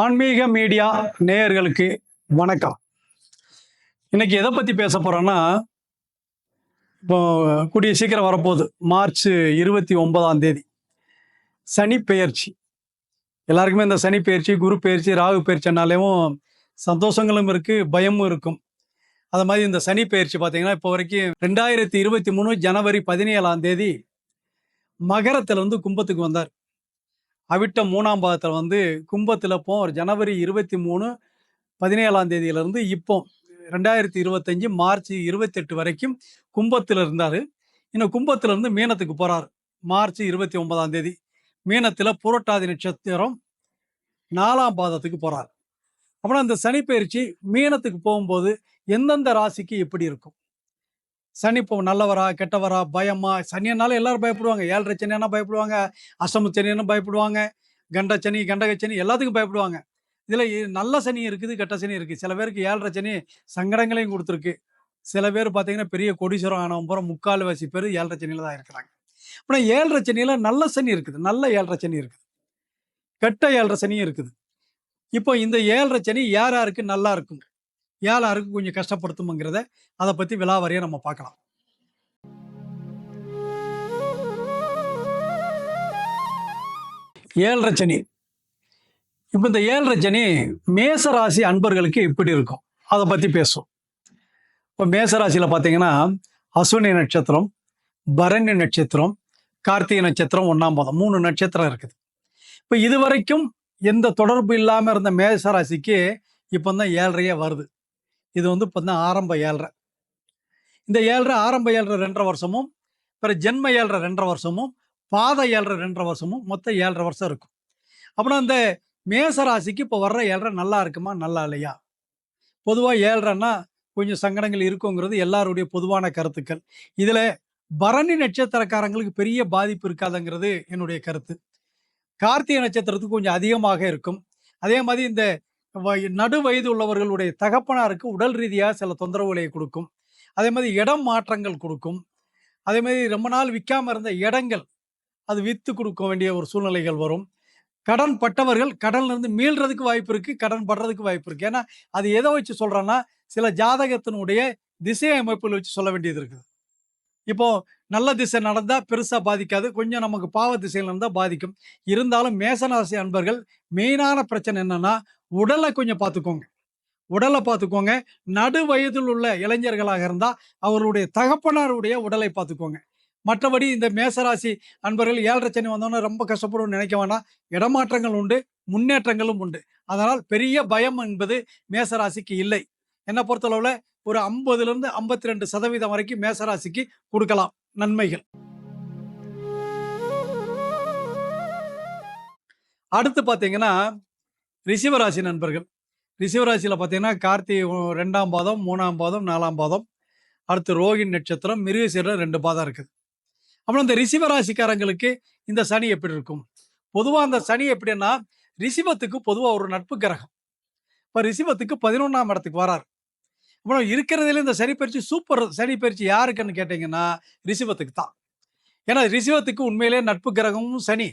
ஆன்மீக மீடியா நேயர்களுக்கு வணக்கம். இன்னைக்கு எதை பற்றி பேச போகிறோன்னா இப்போ கூடிய சீக்கிரம் வரப்போகுது. மார்ச் இருபத்தி ஒன்பதாம் தேதி. சனி பெயர்ச்சி. எல்லாருக்குமே இந்த சனி பெயர்ச்சி குரு பெயர்ச்சி ராகு பெயர்ச்சினாலேயும் சந்தோஷங்களும் இருக்குது பயமும் இருக்கும். அது மாதிரி இந்த சனி பெயர்ச்சி பார்த்தீங்கன்னா இப்போ வரைக்கும் ரெண்டாயிரத்தி இருபத்தி மூணு ஜனவரி பதினேழாம் தேதி மகரத்திலிருந்து கும்பத்துக்கு வந்தார். அவிட்டம் மூணாம் பாதத்தில் வந்து கும்பத்தில் இப்போ ஒரு ஜனவரி இருபத்தி மூணு பதினேழாம் தேதியிலிருந்து இப்போ ரெண்டாயிரத்தி இருபத்தஞ்சி மார்ச் இருபத்தெட்டு வரைக்கும் கும்பத்தில் இருந்தார். இன்னும் கும்பத்திலிருந்து மீனத்துக்கு போகிறார் மார்ச் இருபத்தி ஒன்பதாம் தேதி. மீனத்தில் புரட்டாதி நட்சத்திரம் நாலாம் பாதத்துக்கு போகிறார் அப்புறம் அந்த சனி பயிற்சி மீனத்துக்கு போகும்போது எந்தெந்த ராசிக்கு எப்படி இருக்கும்? சனி இப்போ நல்லவரா கெட்டவரா பயமா? சனியனால எல்லாரும் பயப்படுவாங்க. ஏழரை சனியானா பயப்படுவாங்க அசம சனியனும் பயப்படுவாங்க கண்ட சனி கண்டக சனி எல்லாத்துக்கும் பயப்படுவாங்க. இதில் நல்ல சனி இருக்குது கெட்ட சனி இருக்குது. சில பேருக்கு ஏழரை சனி சங்கடங்களையும் கொடுத்துருக்கு. சில பேர் பார்த்தீங்கன்னா பெரிய கொடிசுரம் ஆனவன் போகிற முக்கால்வாசி பேர் ஏழரை சனியில் தான் இருக்கிறாங்க. ஆனால் ஏழரை சனியில் நல்ல சனி இருக்குது. நல்ல ஏழரை சனி இருக்குது. கெட்ட ஏழரை சனியும் இருக்குது. இப்போ இந்த ஏழரை சனி யார் யாருக்கு நல்லா இருக்கும்? யார் கொஞ்சம் கஷ்டப்படுத்துமுங்கிறத அதை பற்றி விலாவரியாக நம்ம பார்க்கலாம். ஏழரை சனி. இப்போ இந்த ஏழரை சனி மேசராசி அன்பர்களுக்கு எப்படி இருக்கும்? அதை பற்றி பேசும் இப்போ மேச ராசியில் பார்த்தீங்கன்னா அஸ்வினி நட்சத்திரம் பரணி நட்சத்திரம் கார்த்திகை நட்சத்திரம் ஒன்றாம் பாதம். மூணு நட்சத்திரம் இருக்குது. இப்போ இது வரைக்கும் எந்த தொடர்பு இல்லாமல் இருந்த மேசராசிக்கு இப்போ தான் ஏழரையே வருது. இது வந்து இப்போ தான் ஆரம்ப ஏழரை. இந்த ஏழரை ஆரம்ப ஏழரை ரெண்டரை வருஷமும் பிற ஜென்ம ஏழரை ரெண்டரை வருஷமும் பாத ஏழரை ரெண்டரை வருஷமும் மொத்தம் ஏழரை வருஷம் இருக்கும். அப்புறம் இந்த மேச ராசிக்கு இப்போ வர்ற ஏழரை நல்லா இருக்குமா நல்லா இல்லையா? பொதுவாக ஏழரைன்னா கொஞ்சம் சங்கடங்கள் இருக்குங்கிறது எல்லாருடைய பொதுவான கருத்துக்கள். இதில் பரணி நட்சத்திரக்காரங்களுக்கு பெரிய பாதிப்பு இருக்காதுங்கிறது என்னுடைய கருத்து. கார்த்திகை நட்சத்திரத்துக்கு கொஞ்சம் அதிகமாக இருக்கும். அதே மாதிரி இந்த நடு வயது உள்ளவர்களுடைய தகப்பனாருக்கு உடல் ரீதியாக சில தொந்தரவுகளை கொடுக்கும். அதே மாதிரி இடம் மாற்றங்கள் கொடுக்கும். அதே மாதிரி ரொம்ப நாள் விற்காமல் இருந்த இடங்கள் அது விற்று கொடுக்க வேண்டிய ஒரு சூழ்நிலைகள் வரும். கடன் பட்டவர்கள் கடன்லேருந்து மீள்றதுக்கு வாய்ப்பு இருக்குது கடன் படுறதுக்கு வாய்ப்பு இருக்குது ஏன்னா அது எதை வச்சு சொல்கிறேன்னா சில ஜாதகத்தினுடைய திசை அமைப்பில் வச்சு சொல்ல வேண்டியது இருக்குது. இப்போ நல்ல திசை நடந்தால் பெருசாக பாதிக்காது. கொஞ்சம் நமக்கு பாவ திசையில் இருந்தால் பாதிக்கும். இருந்தாலும் மேசராசி அன்பர்கள் மெயினான பிரச்சனை என்னென்னா உடலை கொஞ்சம் பார்த்துக்கோங்க. உடலை பார்த்துக்கோங்க. நடு வயதில் உள்ள இளைஞர்களாக இருந்தால் அவருடைய தகப்பனாருடைய உடலை பார்த்துக்கோங்க. மற்றபடி இந்த மேசராசி அன்பர்கள் ஏழரை சனி வந்தோன்னே ரொம்ப கஷ்டப்படும்னு நினைக்க வேணாம். இடமாற்றங்கள் உண்டு முன்னேற்றங்களும் உண்டு. அதனால் பெரிய பயம் என்பது மேசராசிக்கு இல்லை. என்னை பொறுத்தளவில் ஒரு ஐம்பதுலேருந்து ஐம்பத்தி ரெண்டு சதவீதம் வரைக்கும் மேசராசிக்கு கொடுக்கலாம். நன்மைகள். அடுத்து பார்த்தீங்கன்னா ரிஷிவராசி நண்பர்கள். ரிஷிவராசியில் பார்த்தீங்கன்னா கார்த்திகை ரெண்டாம் பாதம் மூணாம் பாதம் நாலாம் பாதம். அடுத்து ரோகிணி நட்சத்திரம் மிருகசீரில் ரெண்டு பாதம் இருக்குது. அப்புறம் இந்த ரிஷிவராசிக்காரங்களுக்கு இந்த சனி எப்படி இருக்கும்? பொதுவாக அந்த சனி எப்படின்னா ரிஷிபத்துக்கு பொதுவாக ஒரு நட்பு கிரகம். இப்போ ரிஷிபத்துக்கு பதினொன்றாம் இடத்துக்கு வரார். அப்புறம் இருக்கிறதுல இந்த சனி பயிற்சி சூப்பர் சனி பயிற்சி யாருக்குன்னு கேட்டிங்கன்னா ரிஷிபத்துக்கு தான். ஏன்னா ரிஷிபத்துக்கு உண்மையிலே நட்பு கிரகமும் சனி.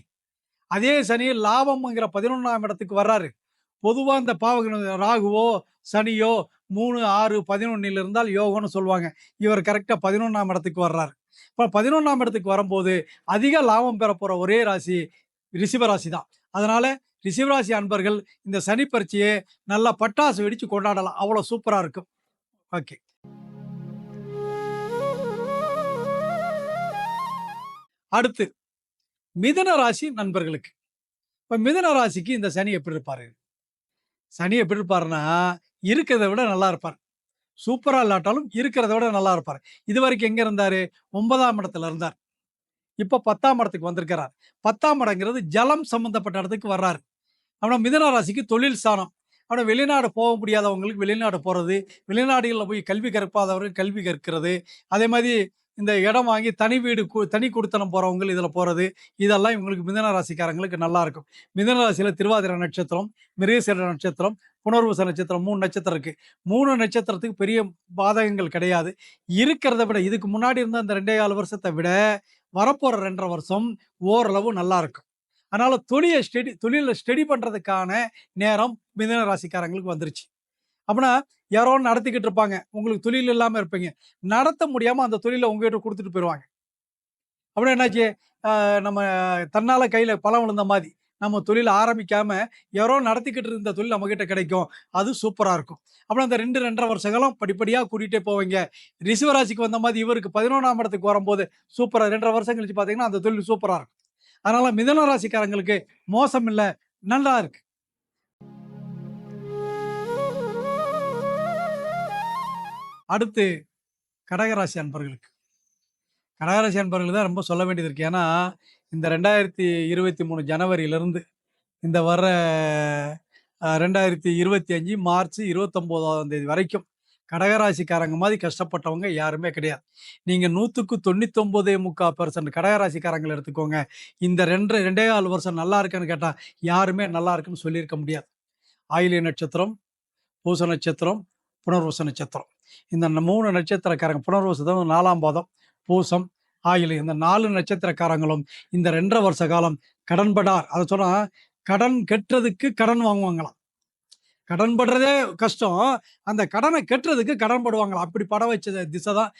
அதே சனி லாபம்ங்கிற பதினொன்றாம் இடத்துக்கு வர்றாரு. பொதுவாக இந்த பாவ ராகுவோ சனியோ மூணு ஆறு பதினொன்னில் இருந்தால் யோகம்னு சொல்லுவாங்க. இவர் கரெக்டாக பதினொன்றாம் இடத்துக்கு வர்றாரு. இப்போ பதினொன்றாம் இடத்துக்கு வரும்போது அதிக லாபம் பெற போகிற ஒரே ராசி ரிஷிவராசி தான் அதனால் ரிஷிவராசி அன்பர்கள் இந்த சனி பரீட்சையை நல்லா பட்டாசு வெடித்து கொண்டாடலாம். அவ்வளோ சூப்பராக இருக்கும். ஓகே. அடுத்து மிதன ராசி நண்பர்களுக்கு. இப்போ மிதன ராசிக்கு இந்த சனி எப்படி இருப்பாரு? சனி எப்படி இருப்பாருன்னா இருக்கிறத விட நல்லா இருப்பார். சூப்பராக இல்லாட்டாலும் இருக்கிறத விட நல்லா இருப்பார். இது வரைக்கும் எங்கே இருந்தார்? ஒன்பதாம் இடத்துல இருந்தார். இப்போ பத்தாம் இடத்துக்கு வந்திருக்கிறார். பத்தாம் இடங்கிறது ஜலம் சம்பந்தப்பட்ட இடத்துக்கு வர்றாரு. அவனை மிதன ராசிக்கு தொழில் ஸ்தானம் ஆனால் வெளிநாடு போக முடியாதவங்களுக்கு வெளிநாடு போகிறது வெளிநாடுகளில் போய் கல்வி கற்பாதவர்கள் கல்வி கற்கிறது அதே மாதிரி இந்த இடம் வாங்கி தனி வீடு கு- தனி குடித்தனம் போகிறவங்க இதில் போகிறது இதெல்லாம் இவங்களுக்கு மிதன ராசிக்காரங்களுக்கு நல்லா இருக்கும். ராசியில் ராசியில திருவாதிரை நட்சத்திரம் மிருகசீர நட்சத்திரம் புனர்வச நட்சத்திரம் மூணு நட்சத்திரம் இருக்குது மூணு நட்சத்திரத்துக்கு பெரிய பாதகங்கள் கிடையாது. இருக்கிறத விட இதுக்கு முன்னாடி இருந்த அந்த ரெண்டே கால வருஷத்தை விட வரப்போகிற ரெண்டரை வருஷம் ஓரளவு நல்லா இருக்கும். அதனால் தொழிலை ஸ்டடி தொழிலை ஸ்டடி பண்ணுறதுக்கான நேரம் மிதன ராசிக்காரங்களுக்கு வந்துருச்சு. அப்படின்னா யாரோ நடத்திக்கிட்டு இருப்பாங்க. உங்களுக்கு தொழில் இல்லாமல் இருப்பீங்க. நடத்த முடியாமல் அந்த தொழிலை உங்ககிட்ட கொடுத்துட்டு போயிடுவாங்க அப்படின்னா என்னாச்சு? நம்ம தன்னால் கையில் பழம் விழுந்த மாதிரி நம்ம தொழில் ஆரம்பிக்காமல் யாரோ நடத்திக்கிட்டு இருந்த தொழில் நம்மக்கிட்ட கிடைக்கும். அது சூப்பராக இருக்கும். அப்புறம் அந்த ரெண்டு ரெண்டரை வருஷ காலம் கூட்டிகிட்டே போவீங்க. ரிசிவராசிக்கு வந்த மாதிரி இவருக்கு பதினொன்றாம் இடத்துக்கு வரும்போது சூப்பராக ரெண்டரை வருஷம் கழிச்சு பார்த்தீங்கன்னா அந்த தொழில் சூப்பராக இருக்கும். அதனால் மிதன ராசிக்காரங்களுக்கு மோசம் இல்லை நல்லா இருக்குது அடுத்து கடகராசி அன்பர்களுக்கு. கடகராசி அன்பர்கள் தான் ரொம்ப சொல்ல வேண்டியது இருக்கு. ஏன்னா இந்த ரெண்டாயிரத்தி இருபத்தி மூணு ஜனவரியிலிருந்து இந்த வர ரெண்டாயிரத்தி இருபத்தி அஞ்சு மார்ச் இருபத்தொம்போதாம் தேதி வரைக்கும் கடகராசிக்காரங்க மாதிரி கஷ்டப்பட்டவங்க யாருமே கிடையாது. நீங்கள் நூற்றுக்கு தொண்ணூத்தொம்போதே முக்கால் பர்சன்ட் கடகராசிக்காரங்களை எடுத்துக்கோங்க. இந்த ரெண்டு ரெண்டே கால் வருஷம் நல்லா இருக்குன்னு கேட்டால் யாருமே நல்லா இருக்குன்னு சொல்லியிருக்க முடியாது. ஆயிலிய நட்சத்திரம் பூச நட்சத்திரம் புனர்வச நட்சத்திரம். இந்த மூணு நட்சத்திரக்காரங்க புனர்வசம் நாலாம் பாதம் பூசம் ஆயிலி இந்த நாலு நட்சத்திரக்காரங்களும் இந்த ரெண்டரை வருஷ காலம் கடன்படார் அதை சொன்னால் கடன் கெட்டுறதுக்கு கடன் வாங்குவாங்களாம். கடன் படுறதே கஷ்டம். அந்த கடனை கெட்டுறதுக்கு கடன் படுவாங்களா அப்படி பட வச்ச திசை தான்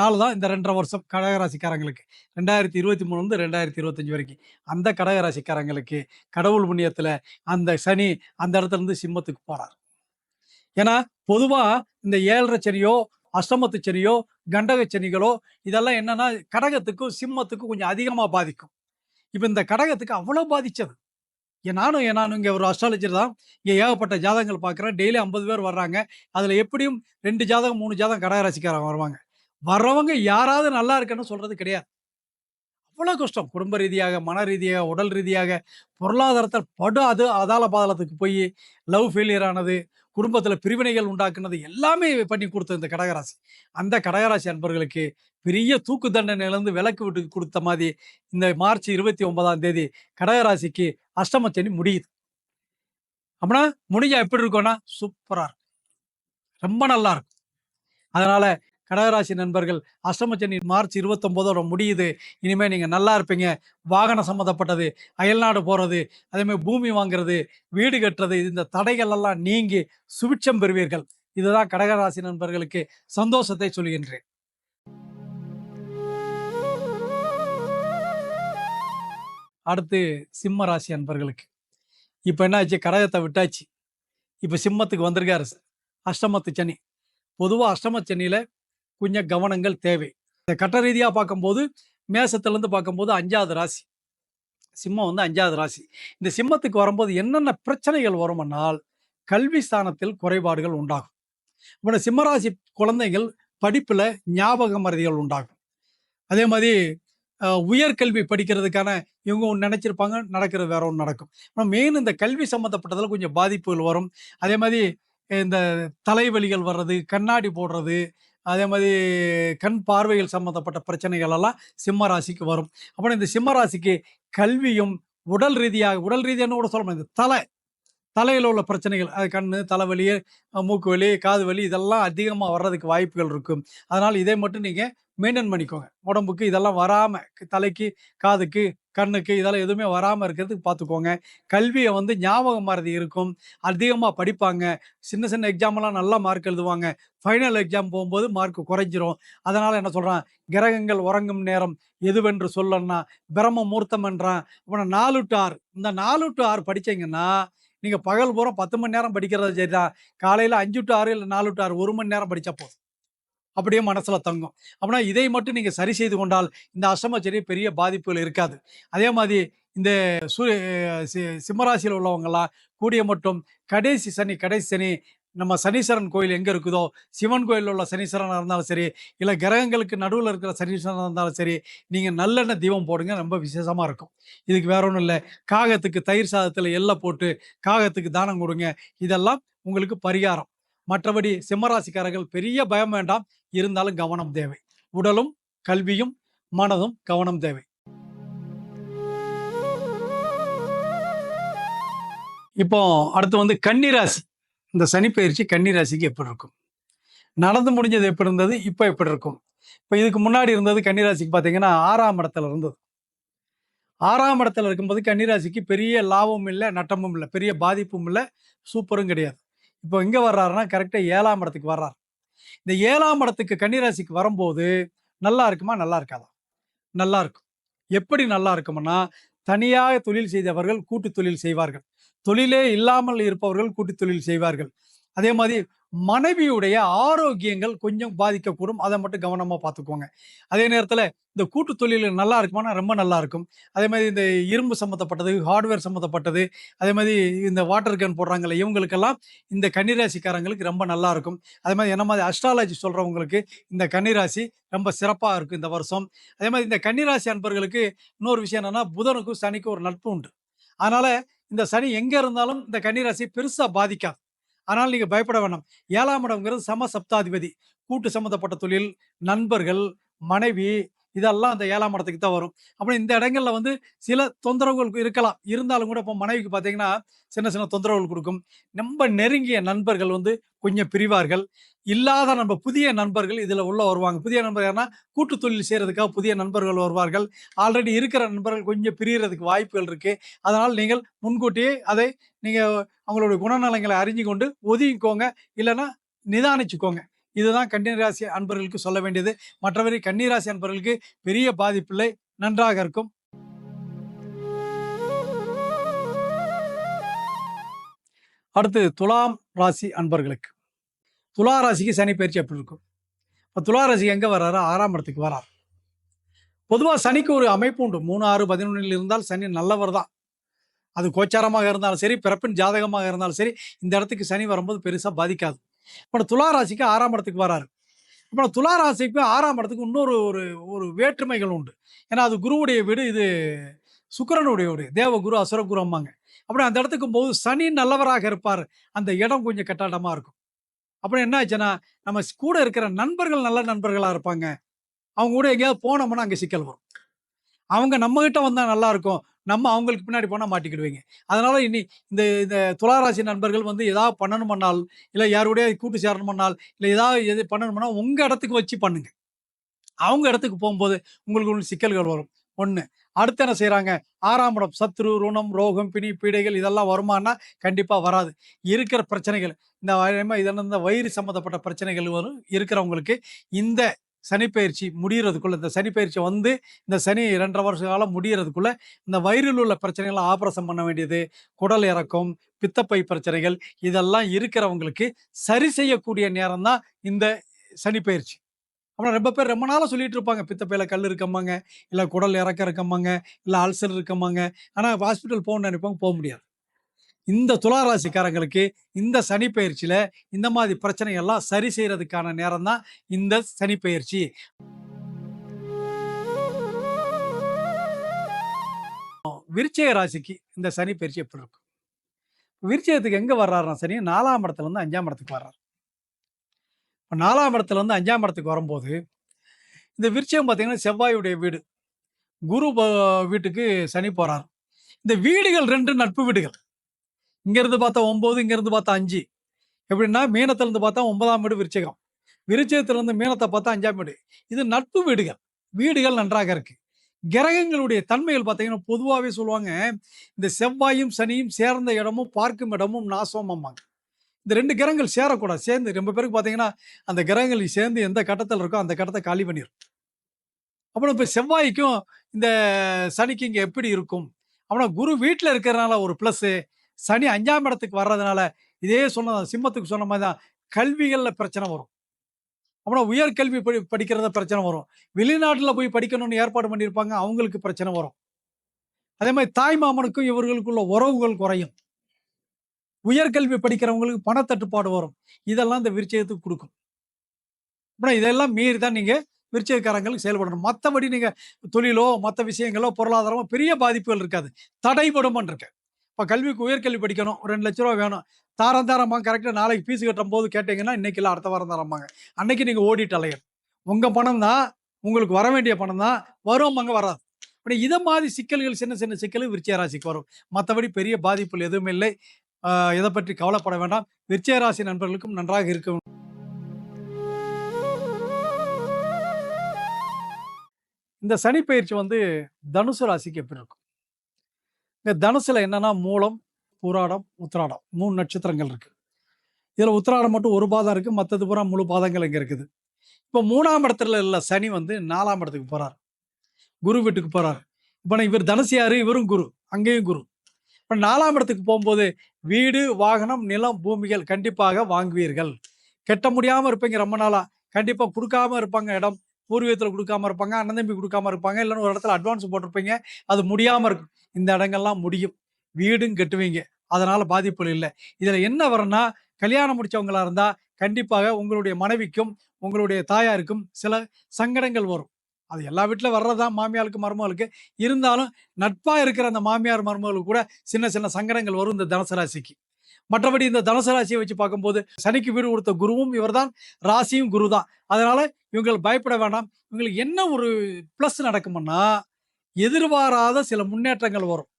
நாள் தான் இந்த ரெண்டரை வருஷம் கடகராசிக்காரங்களுக்கு. ரெண்டாயிரத்தி இருபத்தி மூணுலேருந்து ரெண்டாயிரத்தி இருபத்தஞ்சி வரைக்கும் அந்த கடகராசிக்காரங்களுக்கு கடவுள் புண்ணியத்தில் அந்த சனி அந்த இடத்துல இருந்து சிம்மத்துக்கு போகிறார் ஏன்னா பொதுவாக இந்த ஏழரை செடியோ அஷ்டமத்து செடியோ கண்டக செடிகளோ இதெல்லாம் என்னன்னா கடகத்துக்கும் சிம்மத்துக்கும் கொஞ்சம் அதிகமாக பாதிக்கும். இப்போ இந்த கடகத்துக்கு அவ்வளோ பாதித்தது நானும் நானும் இங்கே ஒரு அஸ்ட்ராலஜர் தான். இங்கே ஏகப்பட்ட ஜாதகங்கள் பார்க்குறேன் டெய்லி ஐம்பது பேர் வர்றாங்க. அதில் எப்படியும் ரெண்டு ஜாதகம் மூணு ஜாதகம் கடகராசிக்காரங்க வருவாங்க. வர்றவங்க யாராவது நல்லா இருக்குன்னு சொல்கிறது கிடையாது. அவ்வளோ கஷ்டம். குடும்ப ரீதியாக மன ரீதியாக உடல் ரீதியாக பொருளாதாரத்தில் படு அது அதால பாதாளத்துக்கு போய் லவ் ஃபெயிலியர் ஆனது குடும்பத்தில் பிரிவினைகள் உண்டாக்குனது எல்லாமே பண்ணி கொடுத்த இந்த கடகராசி. அந்த கடகராசி அன்பர்களுக்கு பெரிய தூக்கு தண்டனையிலேருந்து விலக்கு விட்டு கொடுத்த மாதிரி இந்த மார்ச் இருபத்தி ஒன்பதாம் தேதி கடகராசிக்கு அஷ்டமச்சனி முடியுது. அப்படின்னா முடிஞ்சா எப்படி இருக்கும்னா சூப்பராக இருக்கும். ரொம்ப நல்லா இருக்கும். அதனால் கடகராசி நண்பர்கள் அஷ்டமச்சனி மார்ச் இருபத்தொம்போதோட முடியுது. இனிமேல் நீங்கள் நல்லா இருப்பீங்க. வாகனம் சம்மந்தப்பட்டது அயல்நாடு போகிறது அதேமாதிரி பூமி வாங்குறது வீடு கட்டுறது இந்த தடைகள் எல்லாம் நீங்கி சுபிட்சம் பெறுவீர்கள். இதுதான் கடகராசி நண்பர்களுக்கு சந்தோஷத்தை சொல்கின்றேன். அடுத்து சிம்ம ராசி அன்பர்களுக்கு இப்போ என்ன ஆச்சு கடகத்தை விட்டாச்சு. இப்போ சிம்மத்துக்கு வந்திருக்காரு அஷ்டமத்து சனி. பொதுவாக அஷ்டம சனியில் கொஞ்சம் கவனங்கள் தேவை. இந்த கட்ட ரீதியாக பார்க்கும்போது மேசத்துலேருந்து பார்க்கும்போது அஞ்சாவது ராசி. சிம்மம் வந்து அஞ்சாவது ராசி. இந்த சிம்மத்துக்கு வரும்போது என்னென்ன பிரச்சனைகள் வரும்னால் கல்வி ஸ்தானத்தில் குறைபாடுகள் உண்டாகும். இப்போ சிம்மராசி குழந்தைகள் படிப்பில் ஞாபக மறதிகள் உண்டாகும். அதே மாதிரி உயர்கல்வி படிக்கிறதுக்கான இவங்க ஒன்று நினச்சிருப்பாங்க நடக்கிறது வேற ஒன்று நடக்கும். ஆனால் மெயின் இந்த கல்வி சம்மந்தப்பட்டதில் கொஞ்சம் பாதிப்புகள் வரும். அதே மாதிரி இந்த தலைவலிகள் வர்றது கண்ணாடி போடுறது அதே மாதிரி கண் பார்வைகள் சம்மந்தப்பட்ட பிரச்சனைகள் எல்லாம் சிம்ம ராசிக்கு வரும். அப்புறம் இந்த சிம்ம ராசிக்கு கல்வியும் உடல் ரீதியாக உடல் ரீதியான கூட சொல்ல முடியாது. இந்த தலை தலையில் உள்ள பிரச்சனைகள். அது கண் தலைவலி மூக்கு வலி காது வலி இதெல்லாம் அதிகமாக வர்றதுக்கு வாய்ப்புகள் இருக்கும் அதனால் இதை மட்டும் நீங்கள் மெயின்டைன் பண்ணிக்கோங்க. உடம்புக்கு இதெல்லாம் வராமல் தலைக்கு காதுக்கு கண்ணுக்கு இதெல்லாம் எதுவுமே வராமல் இருக்கிறதுக்கு பார்த்துக்கோங்க கல்வியை வந்து ஞாபகம் மறதி இருக்கும். அதிகமாக படிப்பாங்க. சின்ன சின்ன எக்ஸாம்லாம் நல்லா மார்க் எழுதுவாங்க. ஃபைனல் எக்ஸாம் போகும்போது மார்க் குறைஞ்சிரும். அதனால் என்ன சொல்கிறான் கிரகங்கள் உறங்கும் நேரம் எதுவென்று சொல்லன்னா பிரம்ம மூர்த்தம் என்றான். அப்புறம் நாலு டு ஆறு. இந்த நாலு டு ஆறு படித்தீங்கன்னா நீங்கள் பகல் பூரா பத்து மணி நேரம் படிக்கிறது சரிதான். காலையில் அஞ்சு டு ஆறு இல்லை நாலு டு ஆறு ஒரு மணி நேரம் படித்தா போதும். அப்படியே மனசில் தங்கும். அப்படின்னா இதை மட்டும் நீங்கள் சரி செய்து கொண்டால் இந்த அஷ்டமச்சரி பெரிய பாதிப்புகள் இருக்காது. அதே மாதிரி இந்த சூரிய சி- சிம்மராசியில் உள்ளவங்கெல்லாம் கூடிய மட்டும் கடைசி சனி கடைசி சனி நம்ம சனீஸ்வரன் கோயில் எங்கே இருக்குதோ சிவன் கோயிலில் உள்ள சனீஸ்வரனாக இருந்தாலும் சரி இல்லை கிரகங்களுக்கு நடுவில் இருக்கிற சனீஸ்வரனாக இருந்தாலும் சரி நீங்கள் நல்லெண்ணெய் தீபம் போடுங்க ரொம்ப விசேஷமாக இருக்கும். இதுக்கு வேற ஒன்றும் இல்லை. காகத்துக்கு தயிர் சாதத்தில் எல்லாம் போட்டு காகத்துக்கு தானம் கொடுங்க. இதெல்லாம் உங்களுக்கு பரிகாரம். மற்றபடி சிம்மராசிக்காரர்கள் பெரிய பயம் வேண்டாம். இருந்தாலும் கவனம் தேவை. உடலும் கல்வியும் மனதும் கவனம் தேவை. இப்போ அடுத்து வந்து கன்னிராசி. இந்த சனிப்பயிற்சி கன்னிராசிக்கு எப்படி இருக்கும்? நடந்து முடிஞ்சது எப்படி இருந்தது? இப்போ எப்படி இருக்கும்? இப்போ இதுக்கு முன்னாடி இருந்தது கன்னிராசிக்கு பார்த்தீங்கன்னா ஆறாம் இடத்துல இருந்தது. ஆறாம் இடத்துல இருக்கும்போது கன்னிராசிக்கு பெரிய லாபமும் இல்லை நட்டமும் இல்லை பெரிய பாதிப்பும் இல்லை சூப்பரும் கிடையாது. இப்போ எங்கே வர்றாருன்னா கரெக்டாக ஏழாம் இடத்துக்கு வர்றார். இந்த ஏழாம் இடத்துக்கு கன்னிராசிக்கு வரும்போது நல்லா இருக்குமா? நல்லா இருக்காதா? நல்லா இருக்கும். எப்படி நல்லா இருக்கும்னா தனியாக தொழில் செய்தவர்கள் கூட்டு தொழில் செய்வார்கள். தொழிலே இல்லாமல் இருப்பவர்கள் கூட்டு தொழில் செய்வார்கள். அதே மாதிரி மனைவியுடைய ஆரோக்கியங்கள் கொஞ்சம் பாதிக்கக்கூடும். அதை மட்டும் கவனமாக பார்த்துக்கோங்க. அதே நேரத்தில் இந்த கூட்டு தொழில் நல்லா இருக்குமானா ரொம்ப நல்லா இருக்கும். அதே மாதிரி இந்த இரும்பு சம்மந்தப்பட்டது ஹார்ட்வேர் சம்மந்தப்பட்டது அதே மாதிரி இந்த வாட்டர் கேன் போடுறாங்கல்ல இவங்களுக்கெல்லாம் இந்த கன்னிராசிக்காரங்களுக்கு ரொம்ப நல்லா இருக்கும். அதே மாதிரி என்ன மாதிரி அஸ்ட்ராலஜி சொல்கிறவங்களுக்கு இந்த கன்னிராசி ரொம்ப சிறப்பாக இருக்கும் இந்த வருஷம். அதே மாதிரி இந்த கன்னிராசி அன்பர்களுக்கு இன்னொரு விஷயம் என்னென்னா புதனுக்கும் சனிக்கும் ஒரு நட்பு உண்டு. அதனால் இந்த சனி எங்க இருந்தாலும் இந்த கன்னிராசி பெருசா பாதிக்காது. ஆனால் நீங்க பயப்பட வேண்டாம் ஏழாம் இடம்ங்கிறது சம சப்தாதிபதி கூட்டு சம்மந்தப்பட்ட தொழில் நண்பர்கள் மனைவி இதெல்லாம் அந்த ஏழாம் இடத்துக்கு தான் வரும். அப்புறம் இந்த இடங்கள்ல வந்து சில தொந்தரவுகள் இருக்கலாம். இருந்தாலும் கூட இப்போ மனைவிக்கு பார்த்தீங்கன்னா சின்ன சின்ன தொந்தரவுகள் கொடுக்கும். ரொம்ப நெருங்கிய நண்பர்கள் வந்து கொஞ்சம் பிரிவார்கள். இல்லாத நம்ம புதிய நண்பர்கள் இதில் உள்ள வருவாங்க. புதிய நண்பர் யாருன்னா கூட்டு தொழில் செய்கிறதுக்காக புதிய நண்பர்கள் வருவார்கள். ஆல்ரெடி இருக்கிற நண்பர்கள் கொஞ்சம் பிரியறதுக்கு வாய்ப்புகள் இருக்குது அதனால் நீங்கள் முன்கூட்டியே அதை நீங்கள் அவங்களுடைய குணநலங்களை அறிஞ்சு கொண்டு ஒதுங்கிக்கோங்க. இல்லைன்னா நிதானிச்சுக்கோங்க. இதுதான் கன்னிராசி அன்பர்களுக்கு சொல்ல வேண்டியது. மற்றவரை கன்னிராசி அன்பர்களுக்கு பெரிய பாதிப்பில்லை. நன்றாக இருக்கும். அடுத்து துலாம் ராசி அன்பர்களுக்கு. துலா ராசிக்கு சனி பயிற்சி எப்படி இருக்கும்? இப்போ துலா ராசி எங்கே வர்றாரு? ஆறாம் இடத்துக்கு வரார் பொதுவாக சனிக்கு ஒரு அமைப்பு உண்டு. மூணு ஆறு பதினொன்றில் இருந்தால் சனி நல்லவர் தான். அது கோச்சாரமாக இருந்தாலும் சரி பிறப்பின் ஜாதகமாக இருந்தாலும் சரி இந்த இடத்துக்கு சனி வரும்போது பெருசாக பாதிக்காது. இப்போ துளாராசிக்கு ஆறாம் இடத்துக்கு வராரு. இப்போ துளாராசிக்கு ஆறாம் இடத்துக்கு இன்னொரு ஒரு ஒரு வேற்றுமைகள் உண்டு. ஏன்னா அது குருவுடைய வீடு இது சுக்கிரனுடைய வீடு. தேவகுரு அசுரகுரு அம்மாங்க. அப்படி அந்த இடத்துக்கு போது சனி நல்லவராக இருப்பார். அந்த இடம் கொஞ்சம் கட்டாட்டமாக இருக்கும். அப்புறம் என்ன ஆச்சுன்னா நம்ம கூட இருக்கிற நண்பர்கள் நல்ல நண்பர்களாக இருப்பாங்க. அவங்க கூட எங்கேயாவது போனோம்னா அங்கே சிக்கல் வரும். அவங்க நம்மகிட்ட வந்தால் நல்லா இருக்கும். நம்ம அவங்களுக்கு பின்னாடி போனால் மாட்டிக்கிடுவீங்க. அதனால் இனி இந்த இந்த துளாராசி நண்பர்கள் வந்து ஏதாவது பண்ணணுமனால் இல்லை யாருடைய கூட்டு சேரணுமனால் இல்லை ஏதாவது எது பண்ணணும்னா உங்கள் இடத்துக்கு வச்சு பண்ணுங்கள் அவங்க இடத்துக்கு போகும்போது உங்களுக்கு ஒன்று சிக்கல்கள் வரும். ஒன்று அடுத்து என்ன செய்கிறாங்க ஆறாம் இடம் சத்ரு ருணம் ரோகம் பிணி பீடைகள் இதெல்லாம் வருமானா? கண்டிப்பாக வராது. இருக்கிற பிரச்சனைகள் இந்த இதெல்லாம் இந்த வயிறு சம்மந்தப்பட்ட பிரச்சனைகள் வரும் இருக்கிறவங்களுக்கு இந்த சனிப்பயிற்சி முடியறதுக்குள்ள இந்த சனிப்பயிற்சி வந்து இந்த சனி ரெண்டரை வருஷ காலம் முடியறதுக்குள்ள இந்த வயிறில் உள்ள பிரச்சனைகளை ஆபரேஷன் பண்ண வேண்டியது குடல் இறக்கம் பித்தப்பை பிரச்சனைகள் இதெல்லாம் இருக்கிறவங்களுக்கு சரி செய்யக்கூடிய நேரம் தான் இந்த சனிப்பயிற்சி. அப்புறம் ரொம்ப பேர் ரொம்ப நாளாக சொல்லிட்டு இருப்பாங்க பித்தப்பையில் கல் இருக்கம்பாங்க இல்லை குடல் இறக்க இருக்கம்பாங்க இல்லை அல்சர் இருக்கம்பாங்க. ஆனால் ஹாஸ்பிட்டல் போகணும்னு நினைப்பாங்க போக முடியாது. இந்த துளாராசிக்காரங்களுக்கு இந்த சனி பயிற்சியில இந்த மாதிரி பிரச்சனை எல்லாம் சரி செய்யறதுக்கான நேரம் தான் இந்த சனி பயிற்சி விருச்சய ராசிக்கு இந்த சனி பயிற்சி எப்படி இருக்கும்? விருச்சயத்துக்கு எங்கே வர்றாருன்னா சனி நாலாம் இடத்துலேருந்து அஞ்சாம் இடத்துக்கு வர்றார். இப்போ நாலாம் இடத்துலேருந்து அஞ்சாம் இடத்துக்கு வரும்போது இந்த விருச்சயம் பார்த்தீங்கன்னா செவ்வாயுடைய வீடு. குரு வீட்டுக்கு சனி போகிறார் இந்த வீடுகள் ரெண்டு நட்பு வீடுகள். இங்கேருந்து பார்த்தா ஒம்பது இங்கேருந்து பார்த்தா அஞ்சு. எப்படின்னா மீனத்திலேருந்து பார்த்தா ஒன்பதாம் வீடு விருச்சகம். விருச்சகத்திலேருந்து மீனத்தை பார்த்தா அஞ்சாம் வீடு. இது நட்பு வீடுகள். வீடுகள் நன்றாக இருக்குது கிரகங்களுடைய தன்மைகள் பார்த்தீங்கன்னா பொதுவாகவே சொல்லுவாங்க இந்த செவ்வாயும் சனியும் சேர்ந்த இடமும் பார்க்கும் இடமும் நாசமாம்பாங்க இந்த ரெண்டு கிரகங்கள் சேரக்கூடாது. சேர்ந்து ரொம்ப பேருக்கு பார்த்தீங்கன்னா அந்த கிரகங்கள் சேர்ந்து எந்த கட்டத்தில் இருக்கோ அந்த கட்டத்தை காலி பண்ணிடும் அப்புறம் இப்போ செவ்வாய்க்கும் இந்த சனிக்கு இங்கே எப்படி இருக்கும்? அப்புறம் குரு வீட்டில் இருக்கிறதுனால ஒரு ப்ளஸ்ஸு சனி அஞ்சாம் இடத்துக்கு வர்றதுனால இதே சொன்ன சிம்மத்துக்கு சொன்ன மாதிரி தான் கல்விகளில் பிரச்சனை வரும். அப்புறம் உயர்கல்வி படி படிக்கிறத பிரச்சனை வரும். வெளிநாட்டில் போய் படிக்கணும்னு ஏற்பாடு பண்ணியிருப்பாங்க அவங்களுக்கு பிரச்சனை வரும். அதே மாதிரி தாய் மாமனுக்கும் இவர்களுக்குள்ள உறவுகள் குறையும். உயர்கல்வி படிக்கிறவங்களுக்கு பணத்தட்டுப்பாடு வரும். இதெல்லாம் இந்த விருச்சயத்துக்கு கொடுக்கும். அப்புறம் இதெல்லாம் மீறி தான் நீங்கள் விருச்சயக்காரங்களுக்கு செயல்படணும். மற்றபடி நீங்கள் தொழிலோ மற்ற விஷயங்களோ பொருளாதாரமோ பெரிய பாதிப்புகள் இருக்காது. தடைபடும் இருக்கு இப்போ கல்விக்கு உயர்கல்வி படிக்கணும். ஒரு ரெண்டு லட்ச ரூபா வேணும். தாரம் தாரம்மா கரெக்டாக நாளைக்கு ஃபீஸ் கட்டும் போது கேட்டிங்கன்னா இன்றைக்கி இல்லை அடுத்த வாரம் தரம்பாங்க. அன்னைக்கு நீங்கள் ஓடிட்டு அலையணும். உங்கள் பணம் தான் உங்களுக்கு வர வேண்டிய பணம் தான். வரும் அங்கே வராது. அப்படி இதை மாதிரி சிக்கல்கள் சின்ன சின்ன சிக்கல் விருச்சிக ராசிக்கு வரும். மற்றபடி பெரிய பாதிப்புகள் எதுவும் இல்லை. இதை பற்றி கவலைப்பட வேண்டாம். விருச்சிகராசி நண்பர்களுக்கும் நன்றாக இருக்கும் இந்த சனி பயிற்சி வந்து தனுசு ராசிக்கு எப்படி இருக்கும் இங்கே தனுசுல என்னன்னா மூலம் பூராடம் உத்திராடம். மூணு நட்சத்திரங்கள் இருக்கு. இதுல உத்திராடம் மட்டும் ஒரு பாதம் இருக்கு மற்றது பூரா முழு பாதங்கள் இங்க இருக்குது. இப்போ மூணாம் இடத்துல இல்லை சனி வந்து நாலாம் இடத்துக்கு போறார். குரு வீட்டுக்கு போறார். இப்போ நான் இவர் தனுசு யாரு? இவரும் குரு. அங்கேயும் குரு. இப்போ நாலாம் இடத்துக்கு போகும்போது வீடு வாகனம் நிலம் பூமிகள் கண்டிப்பாக வாங்குவீர்கள். கெட்ட முடியாம இருப்பீங்க ரொம்ப நாளா. கண்டிப்பா கொடுக்காம இருப்பாங்க இடம். பூர்வீகத்தில் கொடுக்காம இருப்பாங்க அண்ணன் தம்பி கொடுக்காம இருப்பாங்க. இல்லைன்னு ஒரு இடத்துல அட்வான்ஸ் போட்டிருப்பீங்க. அது முடியாம இருக்கும் இந்த இடங்கள்லாம் முடியும். வீடும் கட்டுவீங்க. அதனால பாதிப்புகள் இல்லை. இதில் என்ன வரும்னா கல்யாணம் முடிச்சவங்களா இருந்தால் கண்டிப்பாக உங்களுடைய மனைவிக்கும் உங்களுடைய தாயாருக்கும் சில சங்கடங்கள் வரும். அது எல்லா வீட்டில் வர்றதுதான் மாமியாருக்கு மருமகளுக்கு. இருந்தாலும் நட்பாக இருக்கிற அந்த மாமியார் மருமகளுக்கு கூட சின்ன சின்ன சங்கடங்கள் வரும் இந்த தனுசு ராசிக்கு மற்றபடி இந்த தனுசு ராசியை வச்சு பார்க்கும்போது சனிக்கு வீடு கொடுத்த குருவும் இவர்தான். ராசியும் குரு தான் அதனால இவங்கள் பயப்பட வேண்டாம் இவங்களுக்கு என்ன ஒரு ப்ளஸ் நடக்கும்னா எதிர்பாராத சில முன்னேற்றங்கள் வரும்.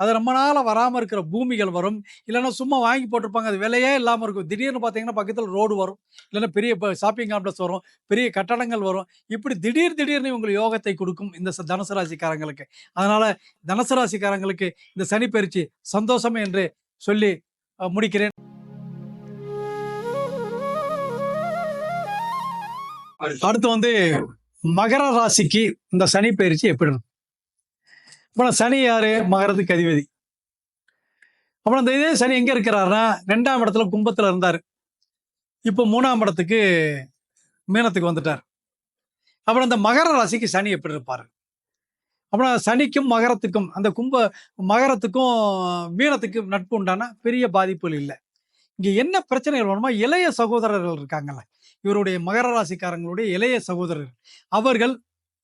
அது ரொம்ப நாளாக வராமல் இருக்கிற பூமிகள் வரும். இல்லைன்னா சும்மா வாங்கி போட்டிருப்பாங்க. அது விலையே இல்லாமல் இருக்கும். திடீர்னு பார்த்தீங்கன்னா பக்கத்தில் ரோடு வரும். இல்லைன்னா பெரிய ஷாப்பிங் காம்ப்ளெக்ஸ் வரும். பெரிய கட்டடங்கள் வரும். இப்படி திடீர் திடீர்னு இவங்களுக்கு யோகத்தை கொடுக்கும் இந்த தனுசு ராசிக்காரங்களுக்கு. அதனால் தனுசு ராசிக்காரங்களுக்கு இந்த சனி பயிற்சி சந்தோஷம் என்று சொல்லி முடிக்கிறேன். அடுத்து வந்து மகர ராசிக்கு இந்த சனி பயிற்சி எப்படி இருக்கும்? அப்புறம் சனி யாரு? மகரத்துக்கு அதிபதி. அப்புறம் இந்த இதே சனி எங்கே இருக்கிறாருன்னா ரெண்டாம் இடத்துல கும்பத்தில் இருந்தார். இப்போ மூணாம் இடத்துக்கு மீனத்துக்கு வந்துட்டார். அப்புறம் இந்த மகர ராசிக்கு சனி எப்படி இருப்பார்? அப்புறம் சனிக்கும் மகரத்துக்கும் அந்த கும்ப மகரத்துக்கும் மீனத்துக்கும் நட்பு உண்டான பெரிய பாதிப்புகள் இல்லை. இங்க என்ன பிரச்சனைகள் வருமா இளைய சகோதரர்கள் இருக்காங்கல்ல. இவருடைய மகர ராசிக்காரங்களுடைய இளைய சகோதரர்கள் அவர்கள்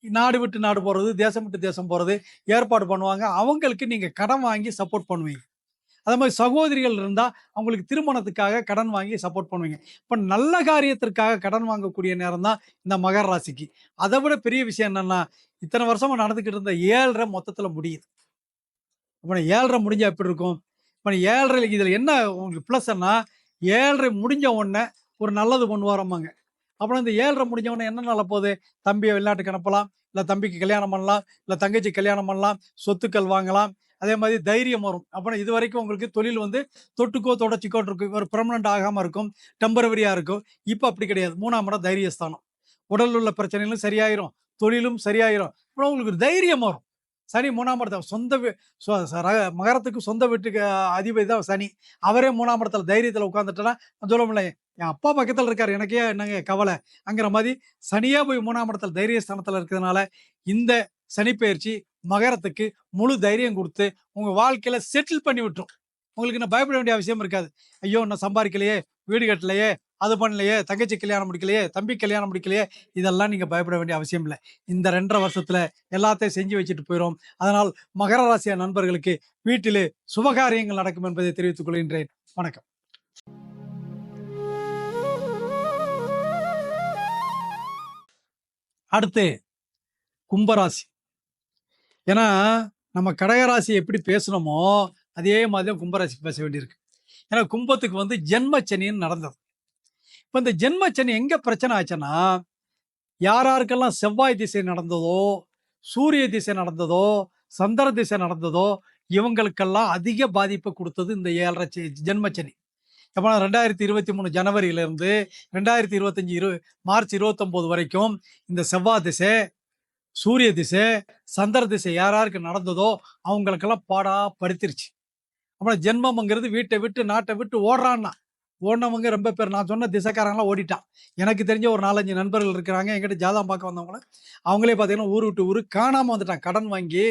நாடு விட்டு நாடு போகிறது தேசம் விட்டு தேசம் போகிறது ஏற்பாடு பண்ணுவாங்க. அவங்களுக்கு நீங்கள் கடன் வாங்கி சப்போர்ட் பண்ணுவீங்க. அதே மாதிரி சகோதரிகள் இருந்தால் அவங்களுக்கு திருமணத்துக்காக கடன் வாங்கி சப்போர்ட் பண்ணுவீங்க. இப்போ நல்ல காரியத்திற்காக கடன் வாங்கக்கூடிய நேரம் தான் இந்த மகர ராசிக்கு. அதை விட பெரிய விஷயம் என்னென்னா இத்தனை வருஷமாக நடந்துக்கிட்டு இருந்த ஏழரை மொத்தத்தில் முடியுது. அப்புறம் ஏழரை முடிஞ்சால் எப்படி இருக்கும்? இப்போ ஏழரை இதில் என்ன உங்களுக்கு ப்ளஸ்ன்னா ஏழரை முடிஞ்ச உடனே ஒரு நல்லது கொண்டு வரோமாங்க அப்புறம் இந்த ஏழரை முடிஞ்ச உடனே என்ன நல்ல போகுது? தம்பியை வெளிநாட்டுக்கு அனுப்பலாம் இல்லை தம்பிக்கு கல்யாணம் பண்ணலாம் இல்லை தங்கச்சி கல்யாணம் பண்ணலாம் சொத்துக்கள் வாங்கலாம். அதே மாதிரி தைரியம் வரும். அப்புறம் இது வரைக்கும் உங்களுக்கு தொழில் வந்து தொட்டுக்கோ தொடச்சிக்கோ இருக்கும் ஒரு பெர்மனண்ட் ஆகாமல் இருக்கும் டெம்பரவரியாக இருக்கும். இப்போ அப்படி கிடையாது. மூணாம் இடம் தைரியஸ்தானம். உடல் உள்ள பிரச்சனைகளும் சரியாயிரும் தொழிலும் சரியாயிரும். அப்புறம் உங்களுக்கு தைரியம் வரும். சனி மூணாம் இடத்த சொந்த மகரத்துக்கு சொந்த வீட்டுக்கு அதிபதி தான் சனி. அவரே மூணாம் இடத்துல தைரியத்தில் உட்காந்துட்டேன்னா சொல்ல முடியல என் அப்பா பக்கத்தில் இருக்கார் எனக்கே என்னங்க கவலை அங்கிற மாதிரி சனியே போய் மூணாம் இடத்துல தைரியஸ்தானத்தில் இருக்கிறதுனால இந்த சனிப்பெயர்ச்சி மகரத்துக்கு முழு தைரியம் கொடுத்து உங்கள் வாழ்க்கையில் செட்டில் பண்ணி விட்டுரும். உங்களுக்கு இன்னும் பயப்பட வேண்டிய அவசியம் இருக்காது. ஐயோ நான் சம்பாதிக்கலையே வீடு கட்டலையே அது பண்ணலையே தங்கச்சி கல்யாணம் முடிக்கலையே தம்பி கல்யாணம் முடிக்கலையே இதெல்லாம் நீங்கள் பயப்பட வேண்டிய அவசியம் இல்லை. இந்த ரெண்டரை வருஷத்தில் எல்லாத்தையும் செஞ்சு வச்சுட்டு போயிடும் அதனால் மகர ராசிய நண்பர்களுக்கு வீட்டிலே சுபகாரியங்கள் நடக்கும் என்பதை தெரிவித்துக் கொள்கின்றேன். வணக்கம். அடுத்து கும்பராசி. ஏன்னா நம்ம கடகராசி எப்படி பேசணுமோ அதே மாதிரி தான் கும்பராசி பேச வேண்டியிருக்கு. ஏன்னா கும்பத்துக்கு வந்து ஜென்மச்சனின்னு நடந்தது. இப்போ இந்த ஜென்மச்சனி எங்கே பிரச்சனை ஆச்சுன்னா யார் யாருக்கெல்லாம் செவ்வாய் திசை நடந்ததோ சூரிய திசை நடந்ததோ சந்திர திசை நடந்ததோ இவங்களுக்கெல்லாம் அதிக பாதிப்பை கொடுத்தது இந்த ஏழரை ஜென்மச்சனி. எப்போ ரெண்டாயிரத்தி இருபத்தி மூணு ஜனவரியிலேருந்து ரெண்டாயிரத்தி இருபத்தஞ்சி இரு மார்ச் இருபத்தொம்போது வரைக்கும் இந்த செவ்வாய் திசை சூரிய திசை சந்திர திசை யார் யாருக்கு நடந்ததோ அவங்களுக்கெல்லாம் பாடா படுத்திருச்சு. அப்புறம் ஜென்மம்ங்கிறது வீட்டை விட்டு நாட்டை விட்டு ஓடுறான்னா ஓடினவங்க ரொம்ப பேர். நான் சொன்ன திசைக்காரங்களாம் ஓடிட்டான். எனக்கு தெரிஞ்ச ஒரு நாலஞ்சு நண்பர்கள் இருக்கிறாங்க. எங்கிட்ட ஜாதகம் பார்க்க வந்தவங்கள. அவங்களே பார்த்தீங்கன்னா ஊர் விட்டு ஊர் காணாமல் வந்துட்டான் கடன் வாங்கி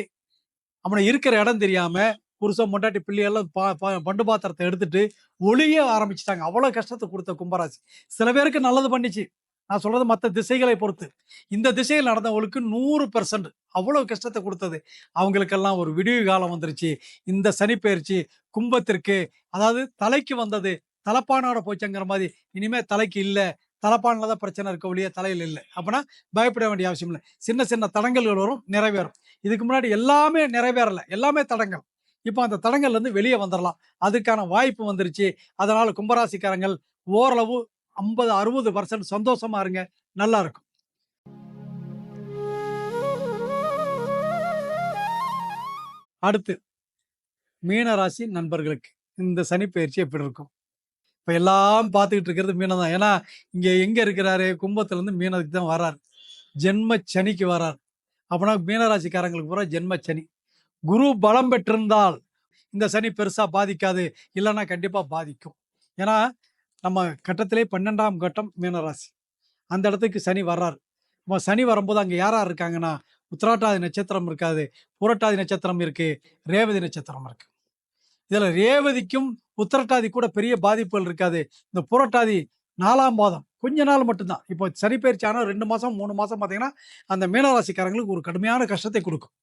அவனை இருக்கிற இடம் தெரியாமல் புருஷன் பொண்டாட்டி பிள்ளையெல்லாம் பா பண்டு பாத்திரத்தை எடுத்துட்டு ஒளிய ஆரம்பிச்சிட்டாங்க. அவ்வளோ கஷ்டத்தை கொடுத்த கும்பராசி. சில பேருக்கு நல்லது பண்ணிச்சு. நான் சொல்றது மற்ற திசைகளை பொறுத்து. இந்த திசையில் நடந்தவங்களுக்கு நூறு பெர்சன்ட் அவ்வளோ கஷ்டத்தை கொடுத்தது. அவங்களுக்கெல்லாம் ஒரு விடிவு காலம் வந்துருச்சு. இந்த சனிப்பெயர்ச்சி கும்பத்திற்கு அதாவது தலைக்கு வந்தது தலப்பானோட போச்சுங்கிற மாதிரி இனிமே தலைக்கு இல்லை. தலப்பானில் தான் பிரச்சனை இருக்க ஒழிய தலையில் இல்லை. அப்படின்னா பயப்பட வேண்டிய அவசியம் இல்லை சின்ன சின்ன தடங்கல்கள் வரும் நிறைவேறும். இதுக்கு முன்னாடி எல்லாமே நிறைவேறல. எல்லாமே தடங்கள். இப்போ அந்த தடங்கள்லேருந்து வெளியே வந்துடலாம் அதுக்கான வாய்ப்பு வந்துருச்சு. அதனால் கும்பராசிக்காரங்கள் ஓரளவு ஐம்பது அறுபது பர்சன்ட் சந்தோஷமா இருங்க. நல்லா இருக்கும். அடுத்து மீனராசி நண்பர்களுக்கு இந்த சனி பயிற்சி எப்படி இருக்கும்? இப்போ எல்லாம் பார்த்துக்கிட்டு இருக்கிறது மீனை தான். ஏன்னா இங்கே எங்கே இருக்கிறாரு? கும்பத்துலேருந்து மீனத்துக்கு தான் வராரு. ஜென்ம சனிக்கு வரார். அப்படின்னா மீனராசிக்காரங்களுக்கு பூரா ஜென்ம சனி. குரு பலம் பெற்றிருந்தால் இந்த சனி பெருசாக பாதிக்காது. இல்லைன்னா கண்டிப்பாக பாதிக்கும். ஏன்னா நம்ம கட்டத்திலே பன்னெண்டாம் கட்டம் மீனராசி. அந்த இடத்துக்கு சனி வர்றாரு. நம்ம சனி வரும்போது அங்கே யார் யார் இருக்காங்கன்னா உத்திராட்டாதி நட்சத்திரம் இருக்காது புரட்டாதி நட்சத்திரம் இருக்கு ரேவதி நட்சத்திரம் இருக்கு. இதில் ரேவதிக்கும் உத்தரட்டாதி கூட பெரிய பாதிப்புகள் இருக்காது. இந்த புரட்டாதி நாலாம் மாதம் கொஞ்ச நாள் மட்டும்தான். இப்போ சனி பயிற்சி ஆனால் ரெண்டு மாதம் மூணு மாதம் பார்த்தீங்கன்னா அந்த மீனராசிக்காரங்களுக்கு ஒரு கடுமையான கஷ்டத்தை கொடுக்கும்.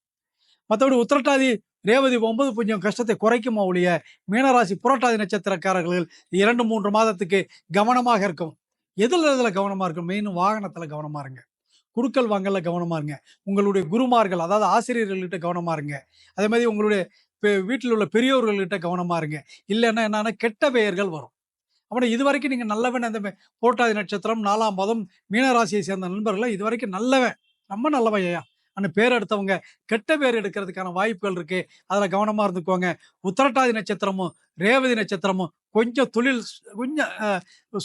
மற்றபடி உத்திரட்டாதி ரேவதி போகும்போது கொஞ்சம் கஷ்டத்தை குறைக்குமா ஒழிய மீனராசி புரட்டாதி நட்சத்திரக்காரர்கள் இரண்டு மூன்று மாதத்துக்கு கவனமாக இருக்கும். எதில் இதில் கவனமாக இருக்கும்? மெயின் வாகனத்தில் கவனமாக இருங்க. குருக்கள் வாங்கல கவனமாக இருங்க. உங்களுடைய குருமார்கள் அதாவது ஆசிரியர்கள்கிட்ட கவனமாக இருங்க. அதே மாதிரி உங்களுடைய வீட்டில் உள்ள பெரியோர்கள்கிட்ட கவனமாக இருங்க. இல்லைன்னா என்னன்னா கெட்ட பெயர்கள் வரும். அப்படி இது வரைக்கும் நீங்கள் நல்லவன் அந்த போட்டாதி நட்சத்திரம் நாலாம் மதம் மீனராசியை சேர்ந்த நண்பர்கள் இது வரைக்கும் நல்லவன். ரொம்ப நல்லவன் ஐயா. அந்த பேர் எடுத்தவங்க கெட்ட பேர் எடுக்கிறதுக்கான வாய்ப்புகள் இருக்கு. அதில் கவனமாக இருந்துக்கோங்க. உத்திரட்டாதி நட்சத்திரமும் ரேவதி நட்சத்திரமும் கொஞ்சம் தொழில் கொஞ்சம்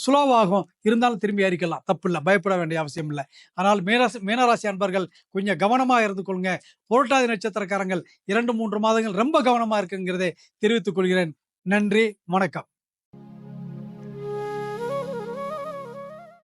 சுலோவாகும் இருந்தாலும் திரும்பி அறிக்கலாம் தப்பு இல்லை. பயப்பட வேண்டிய அவசியம் இல்லை. ஆனால் மீனராசி மீனராசி அன்பர்கள் கொஞ்சம் கவனமாக இருந்து கொள்ளுங்க புரட்டாதி நட்சத்திரக்காரங்கள் இரண்டு மூன்று மாதங்கள் ரொம்ப கவனமாக இருக்குங்கிறதை தெரிவித்துக் கொள்கிறேன். நன்றி. வணக்கம்.